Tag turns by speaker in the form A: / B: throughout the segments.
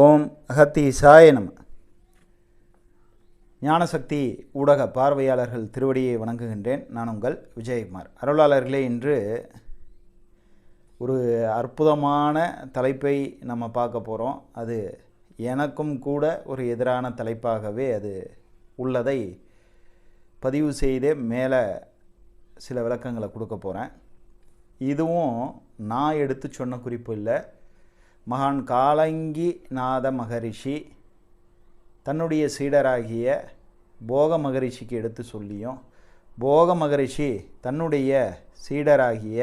A: ஓம் அகத்தீசாய நம. ஞானசக்தி ஊடக பார்வையாளர்கள் திருவடியை வணங்குகின்றேன். நான் உங்கள் விஜயகுமார். அருளாளர்களே இன்று ஒரு அற்புதமான தலைப்பை நம்ம பார்க்க போகிறோம் அது எனக்கும் கூட ஒரு எதிரான தலைப்பாகவே அது உள்ளதை பதிவு செய்தே மேலே சில விளக்கங்களை கொடுக்க போகிறேன் இதுவும் நான் எடுத்து சொன்ன குறிப்பு இல்லை. மகான் காலங்கிநாத மகரிஷி தன்னுடைய சீடராகிய போக மகரிஷிக்கு எடுத்து சொல்லியும் போக மகரிஷி தன்னுடைய சீடராகிய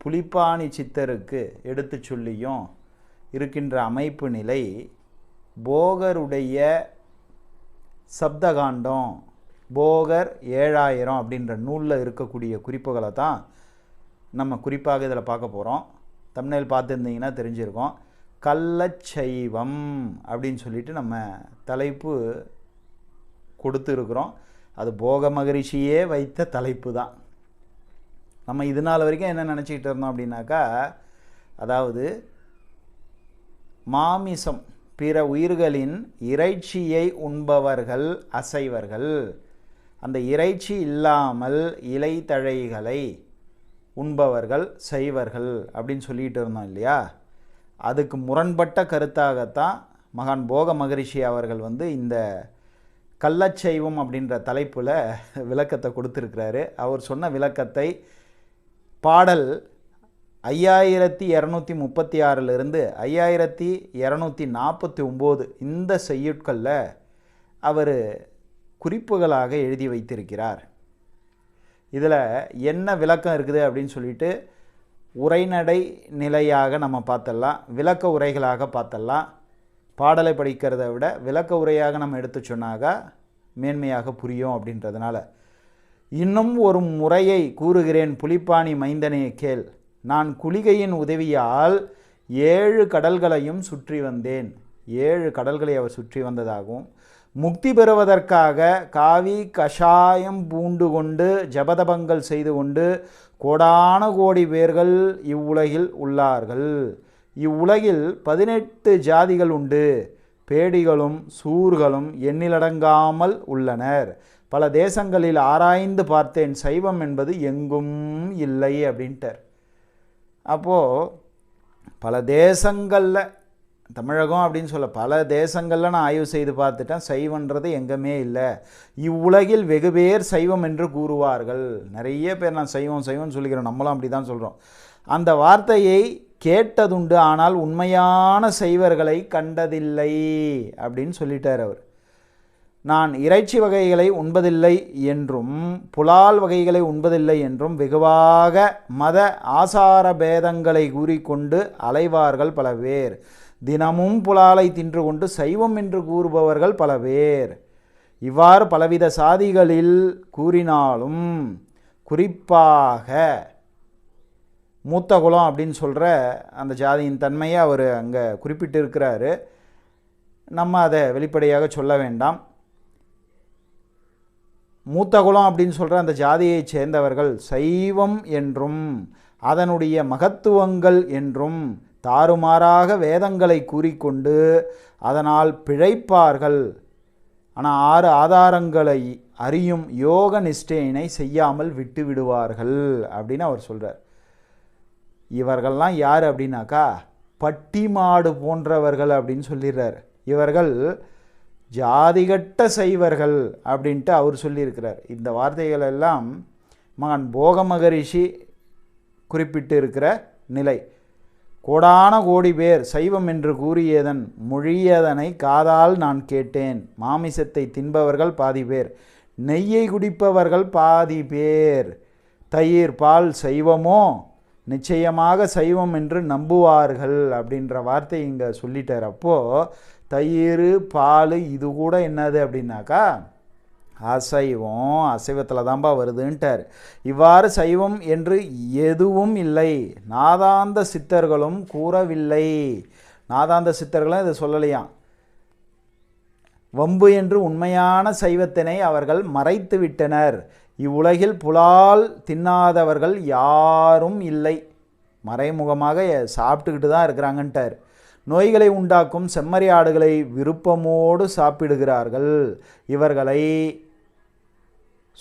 A: புலிப்பாணி சித்தருக்கு எடுத்து சொல்லியும் இருக்கின்ற அமைப்பு நிலை போகருடைய சப்தகாண்டம் போகர் ஏழாயிரம் அப்படின்ற நூலில் இருக்கக்கூடிய குறிப்புகளை தான் நம்ம குறிப்பாக இதில் பார்க்க போகிறோம் தமிழில் பார்த்துருந்தீங்கன்னா தெரிஞ்சிருக்கோம். கள்ளச்சைவம் அப்படின்னு சொல்லிட்டு நம்ம தலைப்பு கொடுத்துருக்குறோம். அது போக மகரிஷியே வைத்த தலைப்பு தான். நம்ம இது நாள் வரைக்கும் என்ன நினச்சிக்கிட்டு இருந்தோம் அப்படின்னாக்கா அதாவது மாமிசம் பிற உயிர்களின் இறைச்சியை உண்பவர்கள் அசைவர்கள். அந்த இறைச்சி இல்லாமல் இலைத்தழைகளை உண்பவர்கள் செய்வர்கள் அப்படின்னு சொல்லிட்டு இருந்தோம் இல்லையா? அதுக்கு முரண்பட்ட கருத்தாகத்தான் மகான் போக மகரிஷி அவர்கள் வந்து இந்த கள்ளச்சைவம் அப்படின்ற தலைப்பில் விளக்கத்தை கொடுத்துருக்கிறாரு. அவர் சொன்ன விளக்கத்தை பாடல் ஐயாயிரத்தி இரநூத்தி முப்பத்தி ஆறிலிருந்து ஐயாயிரத்தி இரநூத்தி நாற்பத்தி ஒம்பது இந்த செய்யுட்களில் அவர் குறிப்புகளாக எழுதி வைத்திருக்கிறார். இதில் என்ன விளக்கம் இருக்குது அப்படின்னு சொல்லிட்டு உரைநடை நிலையாக நம்ம பார்த்தலாம் விளக்க உரைகளாக பார்த்தலாம் பாடலை படிக்கிறத விட விளக்க உரையாக நம்ம எடுத்து சொன்னாக மேன்மையாக புரியும் அப்படின்றதுனால. இன்னும் ஒரு முறையை கூறுகிறேன் புலிப்பாணி மைந்தனே கேள். நான் குளிகையின் உதவியால் ஏழு கடல்களையும் சுற்றி வந்தேன். ஏழு கடல்களை அவர் சுற்றி வந்ததாகவும் முக்தி பெறுவதற்காக காவி கஷாயம் பூண்டு கொண்டு ஜபதபங்கள் செய்து கொண்டு கோடான கோடி பேர்கள் இவ்வுலகில் உள்ளார்கள். இவ்வுலகில் பதினெட்டு ஜாதிகள் உண்டு. பேடிகளும் சூர்களும் எண்ணிலடங்காமல் உள்ளனர். பல தேசங்களில் ஆராய்ந்து பார்த்தேன் சைவம் என்பது எங்கும் இல்லை அப்படின்ட்டார். அப்போது பல தேசங்களில் தமிழகம் அப்படின்னு சொல்ல பல தேசங்களில் நான் ஆய்வு செய்து பார்த்துட்டேன். சைவன்றது எங்கேயுமே இல்லை. இவ்வுலகில் வெகு பேர் சைவம் என்று கூறுவார்கள். நிறைய பேர் நான் சைவம் சைவம்னு சொல்லிக்கிறோம் நம்மளும் அப்படி தான் சொல்கிறோம் அந்த வார்த்தையை கேட்டதுண்டு ஆனால் உண்மையான சைவர்களை கண்டதில்லை அப்படின்னு சொல்லிட்டார் அவர். நான் இறைச்சி வகைகளை உண்பதில்லை என்றும் புலால் வகைகளை உண்பதில்லை என்றும் வெகுவாக மத ஆசார பேதங்களை கூறிக்கொண்டு அலைவார்கள் பல பேர். தினமும் புலாலை தின்று கொண்டு சைவம் என்று கூறுபவர்கள் பல பேர். இவ்வாறு பலவித சாதிகளில் கூறினாலும் குறிப்பாக மூத்த குலம் அப்படின்னு சொல்கிற அந்த ஜாதியின் தன்மையை அவர் அங்கே குறிப்பிட்டு இருக்கிறாரு நம்ம அதை வெளிப்படையாக சொல்ல வேண்டாம். மூத்த குலம் அப்படின்னு சொல்கிற அந்த ஜாதியைச் சேர்ந்தவர்கள் சைவம் என்றும் அதனுடைய மகத்துவங்கள் என்றும் தாறுமாறாக வேதங்களை கூறிக்கொண்டு அதனால் பிழைப்பார்கள். ஆனால் ஆறு ஆதாரங்களை அறியும் யோக நிஷ்டையினை செய்யாமல் விட்டு விடுவார்கள் அப்படின்னு அவர் சொல்கிறார் இவர்கள்லாம் யார் அப்படின்னாக்கா பட்டி மாடு போன்றவர்கள் அப்படின்னு சொல்லிடுறார். இவர்கள் ஜாதிகட்ட செய்வர்கள் அப்படின்ட்டு அவர் சொல்லியிருக்கிறார். இந்த வார்த்தைகள் எல்லாம் மகன் போக மகரிஷி குறிப்பிட்டு இருக்கிற நிலை. கோடான கோடி பேர் சைவம் என்று கூறியதன் மொழியதனை காதால் நான் கேட்டேன். மாமிசத்தை தின்பவர்கள் பாதி பேர் நெய்யை குடிப்பவர்கள் பாதி பேர். தயிர் பால் சைவமோ? நிச்சயமாக சைவம் என்று நம்புவார்கள் அப்படின்ற வார்த்தை இங்கே சொல்லிட்டார். அப்போது தயிர் பால் இது கூட என்னது அப்படின்னாக்கா அசைவம் அசைவத்தில் தான்பா வருதுன்ட்டார். இவ்வாறு சைவம் என்று எதுவும் இல்லை. நாதாந்த சித்தர்களும் கூறவில்லை. நாதாந்த சித்தர்களும் இதை சொல்லலையாம் வம்பு என்று உண்மையான சைவத்தினை அவர்கள் மறைத்து விட்டனர் இவ்வுலகில் புலால் தின்னாதவர்கள் யாரும் இல்லை. மறைமுகமாக சாப்பிட்டுக்கிட்டு தான் இருக்கிறாங்கன்ட்டார். நோய்களை உண்டாக்கும் செம்மறி ஆடுகளை விருப்பமோடு சாப்பிடுகிறார்கள். இவர்களை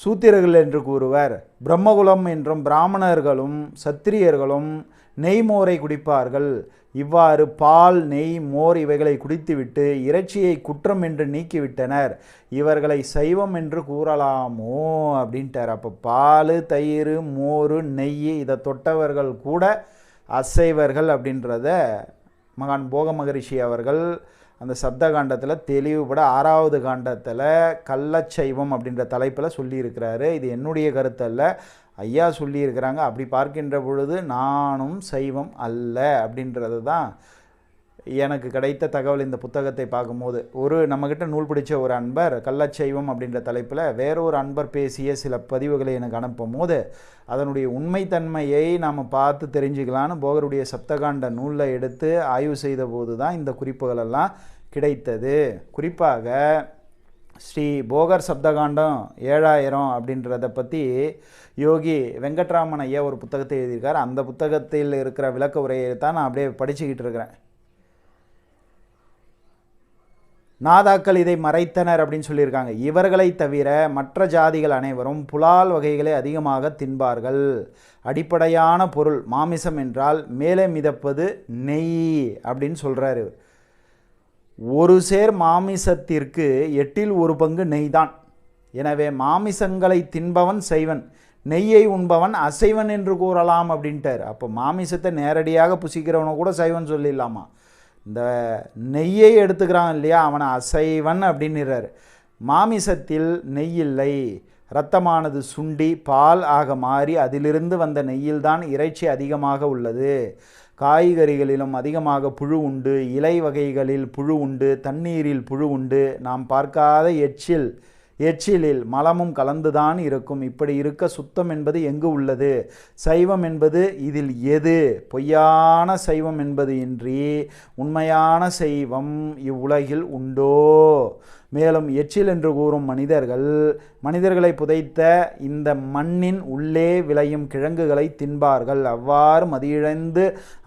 A: சூத்திரர்கள் என்று கூறுவர். பிரம்மகுலம் என்றும் பிராமணர்களும் சத்திரியர்களும் நெய் மோரை குடிப்பார்கள். இவ்வாறு பால் நெய் மோர் இவைகளை குடித்துவிட்டு இறைச்சியை குற்றம் என்று நீக்கிவிட்டனர். இவர்களை சைவம் என்று கூறலாமோ? அப்படின்ட்டார். அப்போ பால் தயிர் மோர் நெய் இதை தொட்டவர்கள் கூட அசைவர்கள் அப்படின்றத மகான் போக மகரிஷி அவர்கள் அந்த சப்த காண்டத்தில் தெளிவுபட ஆறாவது காண்டத்தில் கள்ளச்சைவம் அப்படின்ற தலைப்பில் சொல்லியிருக்கிறாரு. இது என்னுடைய கருத்தல்ல. ஐயா சொல்லியிருக்கிறாங்க. அப்படி பார்க்கின்ற பொழுது நானும் சைவம் அல்ல அப்படின்றது தான் எனக்கு கிடைத்த தகவல் இந்த புத்தகத்தை பார்க்கும்போது ஒரு நம்மக்கிட்ட நூல் பிடிச்ச ஒரு அன்பர் கள்ளச்சைவம் அப்படின்ற தலைப்பில் வேறொரு அன்பர் பேசிய சில பதிவுகளை எனக்கு அனுப்பும் போது அதனுடைய உண்மைத்தன்மையை நாம் பார்த்து தெரிஞ்சுக்கலான்னு போகருடைய சப்தகாண்ட நூலில் எடுத்து ஆய்வு செய்த போது தான் இந்த குறிப்புகளெல்லாம் கிடைத்தது. குறிப்பாக ஸ்ரீ போகர் சப்தகாண்டம் ஏழாயிரம் அப்படின்றத பற்றி யோகி வெங்கட்ராமன் ஐயா ஒரு புத்தகத்தை எழுதியிருக்கார். அந்த புத்தகத்தில் இருக்கிற விளக்க உரையை தான் நான் அப்படியே படிச்சுக்கிட்டு இருக்கிறேன். நாதாக்கள் இதை மறைத்தனர் அப்படின்னு சொல்லியிருக்காங்க. இவர்களை தவிர மற்ற ஜாதிகள் அனைவரும் புலால் வகைகளை அதிகமாக தின்பார்கள். அடிப்படையான பொருள் மாமிசம் என்றால் மேலே மிதப்பது நெய் அப்படின்னு சொல்கிறாரு ஒரு சேர் மாமிசத்திற்கு எட்டில் ஒரு பங்கு நெய் தான். எனவே மாமிசங்களை தின்பவன் செய்வன் நெய்யை உண்பவன் அசைவன் என்று கூறலாம் அப்படின்ட்டார். அப்போ மாமிசத்தை நேரடியாக புசிக்கிறவனை கூட சைவன் சொல்லிடலாமா? இந்த நெய்யை எடுத்துக்கிறான் இல்லையா? அவனை அசைவன் அப்படின்னுறாரு. மாமிசத்தில் நெய் இல்லை இரத்தமானது சுண்டி பால் ஆக மாறி அதிலிருந்து வந்த நெய்யில்தான் இறைச்சி அதிகமாக உள்ளது. காய்கறிகளிலும் அதிகமாக புழு உண்டு. இலை வகைகளில் புழு உண்டு. தண்ணீரில் புழு உண்டு. நாம் பார்க்காத எச்சில் எச்சிலில் மலமும் கலந்துதான் இருக்கும். இப்படி இருக்க சுத்தம் என்பது எங்கு உள்ளது? சைவம் என்பது இதில் எது? பொய்யான சைவம் என்பது இன்றி உண்மையான சைவம் இவ்வுலகில் உண்டோ? மேலும் எச்சில் என்று கூறும் மனிதர்கள் மனிதர்களை புதைத்த இந்த மண்ணின் உள்ளே விளையும் கிழங்குகளை தின்பார்கள். அவ்வாறு மதியிழந்து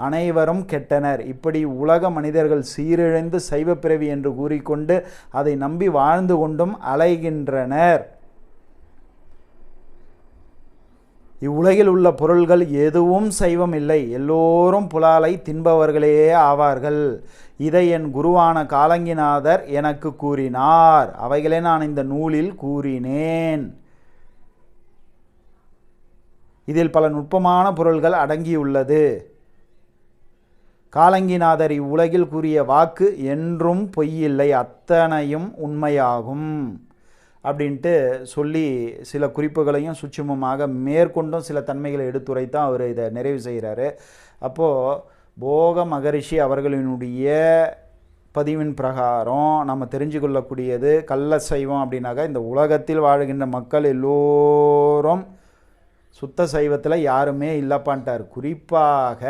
A: அனைவரும் கெட்டனர். இப்படி உலக மனிதர்கள் சீரிழந்து சைவப்பிறவி என்று கூறிக்கொண்டு அதை நம்பி வாழ்ந்து கொண்டும் அலைகின்றனர். இவ்வுலகில் உள்ள பொருள்கள் எதுவும் சைவம் இல்லை எல்லோரும் புலாலை தின்பவர்களே ஆவார்கள். இதை என் குருவான காலங்கிநாதர் எனக்கு கூறினார். அவைகளை நான் இந்த நூலில் கூறினேன். இதில் பல நுட்பமான பொருள்கள் அடங்கியுள்ளது. காலங்கிநாதர் இவ்வுலகில் கூறிய வாக்கு என்றும் பொய்யில்லை அத்தனையும் உண்மையாகும். அப்படின்ட்டு சொல்லி சில குறிப்புகளையும் சுட்சுமமாக மேற்கொண்டும் சில தன்மைகளை எடுத்துரைத்தான் அவர் இதை நிறைவு செய்கிறாரு. அப்போது போக மகரிஷி அவர்களினுடைய பதிவின் பிரகாரம் நம்ம தெரிஞ்சு கொள்ளக்கூடியது கள்ள சைவம் அப்படின்னாக்கா இந்த உலகத்தில் வாழ்கின்ற மக்கள் எல்லோரும் சுத்த சைவத்தில் யாருமே இல்லப்பான்ட்டார். குறிப்பாக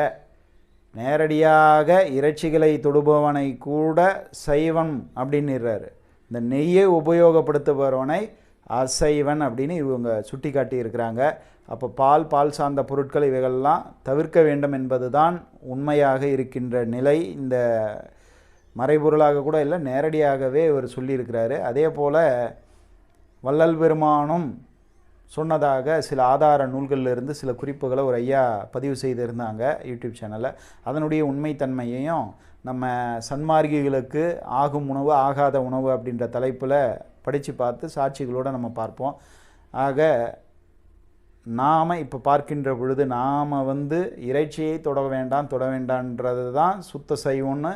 A: நேரடியாக இறைச்சிகளை தொடுபவனை கூட சைவம் அப்படின்னுறாரு. இந்த நெய்யை உபயோகப்படுத்துபவனை அசைவன் அப்படின்னு இவங்க சுட்டி காட்டியிருக்கிறாங்க அப்போ பால் பால் சார்ந்த பொருட்கள் இவைகள்லாம் தவிர்க்க வேண்டும் என்பது தான் உண்மையாக இருக்கின்ற நிலை. இந்த மறைபொருளாக கூட இல்லை நேரடியாகவே இவர் சொல்லியிருக்கிறாரு. அதே போல் வள்ளல் பெருமானும் சொன்னதாக சில ஆதார நூல்களிலிருந்து சில குறிப்புகளை ஒரு ஐயா பதிவு செய்திருந்தாங்க யூடியூப் சேனலில். அதனுடைய உண்மைத்தன்மையையும் நம்ம சன்மார்க்கிகளுக்கு ஆகும் உணவு ஆகாத உணவு அப்படின்ற தலைப்பில் படித்து பார்த்து சாட்சிகளோடு நம்ம பார்ப்போம். ஆக நாம் இப்போ பார்க்கின்ற பொழுது நாம் வந்து இறைச்சியை தொட வேண்டாம் தொட வேண்டான்றது தான் சுத்த சைவம்னு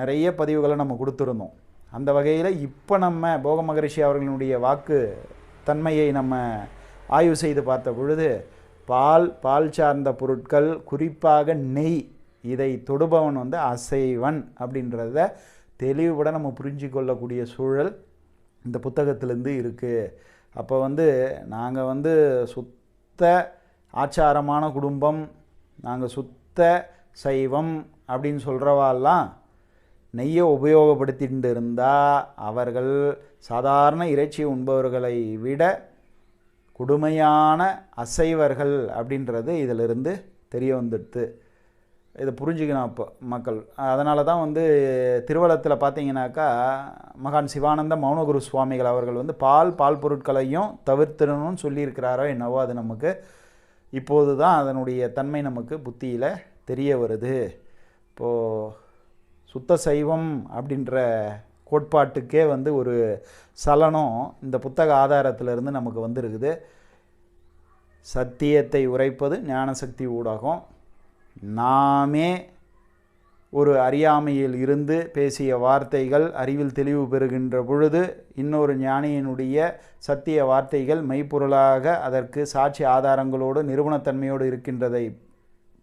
A: நிறைய பதிவுகளை நம்ம கொடுத்துருந்தோம். அந்த வகையில் இப்போ நம்ம போக மகரிஷி அவர்களுடைய வாக்கு தன்மையை நம்ம ஆய்வு செய்து பார்த்த பொழுது பால் பால் சார்ந்த பொருட்கள் குறிப்பாக நெய் இதை தொடுபவன் வந்து அசைவன் அப்படின்றத தெளிவுபட நம்ம புரிஞ்சு கொள்ளக்கூடிய சூழல் இந்த புத்தகத்திலேருந்து இருக்குது அப்போ வந்து நாங்கள் வந்து சுத்த ஆச்சாரமான குடும்பம் நாங்கள் சுத்த சைவம் அப்படின்னு சொல்கிறவாலாம் நெய்யை உபயோகப்படுத்திட்டு இருந்தால் அவர்கள் சாதாரண இறைச்சி உண்பவர்களை விட கொடுமையான அசைவர்கள் அப்படின்றது இதிலிருந்து தெரிய வந்துடுது இதை புரிஞ்சுக்கணும் அப்போ மக்கள். அதனால தான் வந்து திருவள்ளத்தில் பார்த்தீங்கன்னாக்கா மகான் சிவானந்த மௌனகுரு சுவாமிகள் அவர்கள் வந்து பால் பால் பொருட்களையும் தவிர்த்திடணும்னு சொல்லியிருக்கிறாரோ என்னவோ அது நமக்கு இப்போது தான் அதனுடைய தன்மை நமக்கு புத்தியில் தெரிய வருது. இப்போது சுத்த சைவம் அப்படின்ற கோட்பாட்டுக்கே வந்து ஒரு சலனம் இந்த புத்தக ஆதாரத்திலிருந்து நமக்கு வந்திருக்குது. சத்தியத்தை உரைப்பது ஞானசக்தி ஊடகம். நாமே ஒரு அறியாமையில் இருந்து பேசிய வார்த்தைகள் அறிவில் தெளிவு பெறுகின்ற பொழுது இன்னொரு ஞானியினுடைய சத்திய வார்த்தைகள் மெய்ப்பொருளாக அதற்கு சாட்சி ஆதாரங்களோடு நிறுவனத்தன்மையோடு இருக்கின்றதை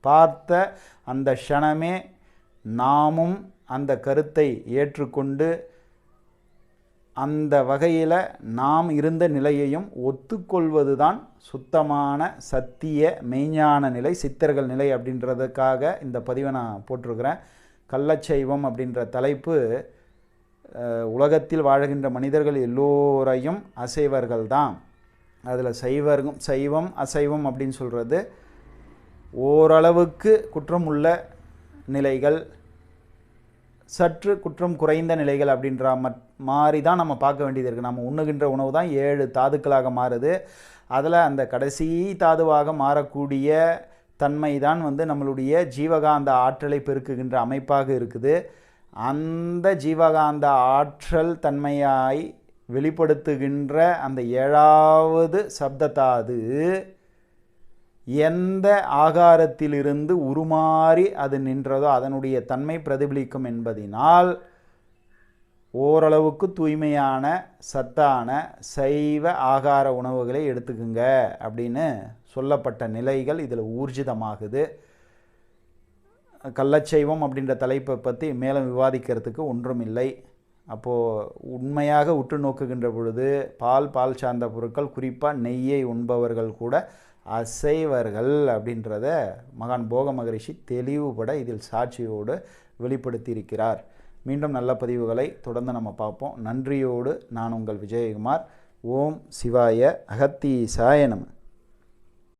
A: பார்த்த அந்த க்ஷணமே நாமும் அந்த கருத்தை ஏற்றுக்கொண்டு அந்த வகையில் நாம் இருந்த நிலையையும் ஒத்துக்கொள்வது தான் சுத்தமான சத்திய மெய்ஞான நிலை சித்தர்கள் நிலை அப்படின்றதுக்காக இந்த பதிவை நான் போட்டிருக்கிறேன். கள்ளச்சைவம் அப்படின்ற தலைப்பு உலகத்தில் வாழ்கின்ற மனிதர்கள் எல்லோரையும் அசைவர்கள் தான் அதில் சைவர்கும் சைவம் அசைவம் அப்படின்னு சொல்கிறது ஓரளவுக்கு குற்றம் உள்ள நிலைகள் சற்று குற்றம் குறைந்த நிலைகள் அப்படின்ற மட் மாதிரி தான் நம்ம பார்க்க வேண்டியது இருக்குது நம்ம உண்ணுகின்ற உணவு தான் ஏழு தாதுக்களாக மாறுது. அதில் அந்த கடைசி தாதுவாக மாறக்கூடிய தன்மை தான் வந்து நம்மளுடைய ஜீவகாந்த ஆற்றலை பெருக்குகின்ற அமைப்பாக இருக்குது. அந்த ஜீவகாந்த ஆற்றல் தன்மையாய் வெளிப்படுத்துகின்ற அந்த ஏழாவது சப்தத்தாது எந்த ஆகாரத்திலிருந்து உருமாறி அது நின்றதோ அதனுடைய தன்மை பிரதிபலிக்கும் என்பதினால் ஓரளவுக்கு தூய்மையான சத்தான சைவ ஆகார உணவுகளை எடுத்துக்குங்க அப்படின்னு சொல்லப்பட்ட நிலைகள் இதில் ஊர்ஜிதமாகுது. கள்ளச்சைவம் அப்படின்ற தலைப்பை பற்றி மேலும் விவாதிக்கிறதுக்கு ஒன்றும் இல்லை. அப்போது உண்மையாக உற்று நோக்குகின்ற பொழுது பால் பால் சார்ந்த பொருட்கள் குறிப்பாக நெய்யை உண்பவர்கள் கூட அசைவர்கள் அப்படின்றத மகான் போக மகரிஷி தெளிவுபட இதில் சாட்சியோடு வெளிப்படுத்தியிருக்கிறார். மீண்டும் நல்ல பதிவுகளை தொடர்ந்து நம்ம பார்ப்போம். நன்றியோடு நான் உங்கள் விஜயகுமார். ஓம் சிவாய அகத்தீசாய நம.